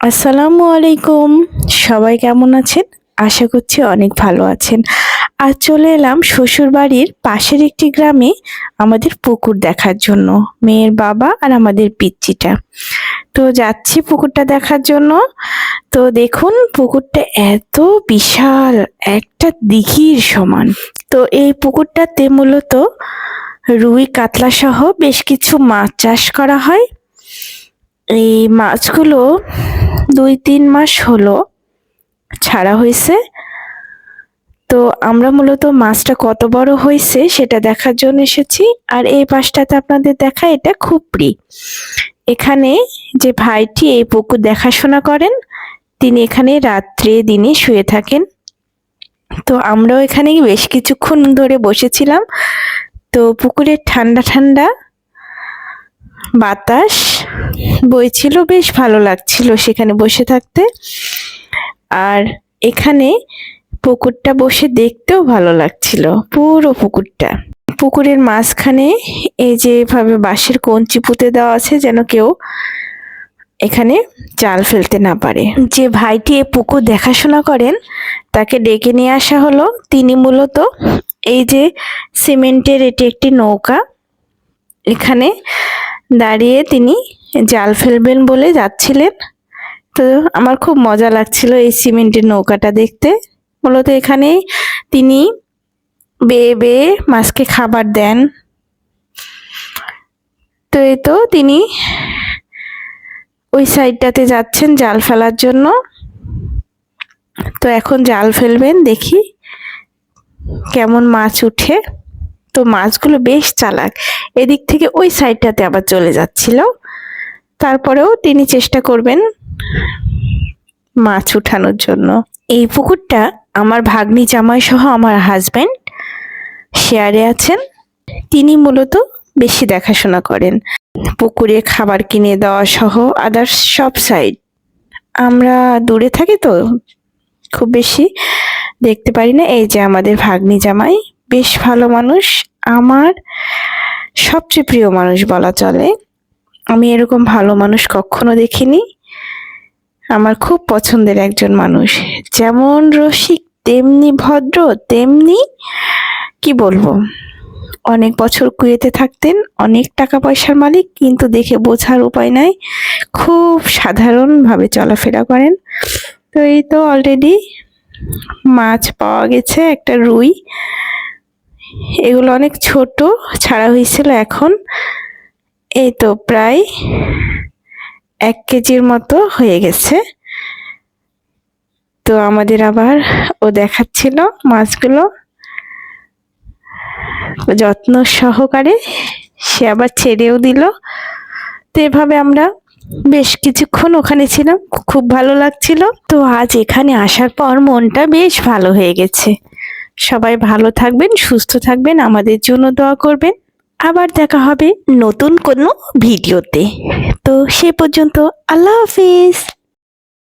আসসালামু আলাইকুম। সবাই কেমন আছেন? আশা করছি অনেক ভালো আছেন। আর চলে এলাম শ্বশুর বাড়ির পাশের একটি গ্রামে আমাদের পুকুর দেখার জন্য, মেয়ের বাবা আর আমাদের পিচ্চিটা। তো যাচ্ছি পুকুরটা দেখার জন্য। তো দেখুন, পুকুরটা এত বিশাল, একটা দিঘির সমান। তো এই পুকুরটাতে মূলত রুই কাতলা সহ বেশ কিছু মাছ চাষ করা হয়। এই মাছগুলো দুই তিন মাস হলো ছাড়া হয়েছে। তো আমরা মূলত মাছটা কত বড় হয়েছে সেটা দেখার জন্য এসেছি। আর এই পাশটাতে আপনাদের দেখা, এটা খুপড়ি এখানে যে ভাইটি এই পুকুর দেখাশোনা করেন, তিনি এখানে রাত্রে দিনে শুয়ে থাকেন। তো আমরাও এখানে বেশ কিছুক্ষণ ধরে বসেছিলাম। তো পুকুরের ঠান্ডা ঠান্ডা বাতাস। বইছিল বেশ ভালো লাগছিল সেখানে বসে থাকতে। আর এখানে পুকুরটা বসে দেখতেও ভালো লাগছিল, পুরো পুকুরটা। পুকুরের মাঝখানে এই যে এভাবে বাঁশের কঞ্চি পুঁতে দেওয়া আছে যেন কেউ এখানে জাল ফেলতে না পারে। যে ভাইটি এ পুকুর দেখাশোনা করেন, তাকে ডেকে নিয়ে আসা হলো। তিনি মূলত এই যে সিমেন্টের এটি একটি নৌকা, এখানে দাঁড়িয়ে তিনি জাল ফেলবেন বলে যাচ্ছিলেন। তো আমার খুব মজা লাগছিল এই সিমেন্টের নৌকাটা দেখতে। মূলত এখানে তিনি বেয়ে বেয়ে মাছকে খাবার দেন। তো এই তো তিনি ওই সাইডটাতে যাচ্ছেন জাল ফেলার জন্য। তো এখন জাল ফেলবেন, দেখি কেমন মাছ উঠে। তো মাছগুলো বেশ চালাক। এদিক থেকে ওই সাইডটাতে আবার চলে যাচ্ছিল। তারপরেও তিনি চেষ্টা করবেন মাছ উঠানোর জন্য। এই পুকুরটা আমার ভাগ্নি জামাই সহ আমার হাজব্যান্ড শেয়ারে আছেন। তিনি মূলত বেশি দেখাশোনা করেন। পুকুরে খাবার কিনে দেওয়া সহ আদার্স সব সাইড আমরা দূরে থাকি তো, খুব বেশি দেখতে পারি না। এই যে আমাদের ভাগ্নি জামাই, বেশ ভালো মানুষ। আমার সবচেয়ে প্রিয় মানুষ বলা চলে। আমি এরকম ভালো মানুষ কখনো দেখিনি। আমার খুব পছন্দের একজন মানুষ। যেমন রসিক, তেমনি ভদ্র, তেমনি, কি বলব? অনেক বছর কুয়েতে থাকতেন, অনেক টাকা পয়সার মালিক, কিন্তু দেখে বোঝার উপায় নাই। খুব সাধারণভাবে চলাফেরা করেন। তো এই তো অলরেডি মাছ পাওয়া গেছে, একটা রুই। এগুলো অনেক ছোট, ছাড়া হয়েছিল এখন। এই তো প্রায় এক কেজির মতো হয়ে গেছে। তো আমাদের আবার ও দেখাচ্ছিল মাছগুলো। যত্ন সহকারে সে আবার ছেড়েও দিল। তো এভাবে আমরা বেশ কিছুক্ষণ ওখানে ছিলাম, খুব ভালো লাগছিল। তো আজ এখানে আসার পর মনটা বেশ ভালো হয়ে গেছে। সবাই ভালো থাকবেন, সুস্থ থাকবেন, আমাদের জন্য দোয়া করবেন। আবার দেখা হবে নতুন কোনো ভিডিওতে। তো সে পর্যন্ত আল্লাহ হাফিজ।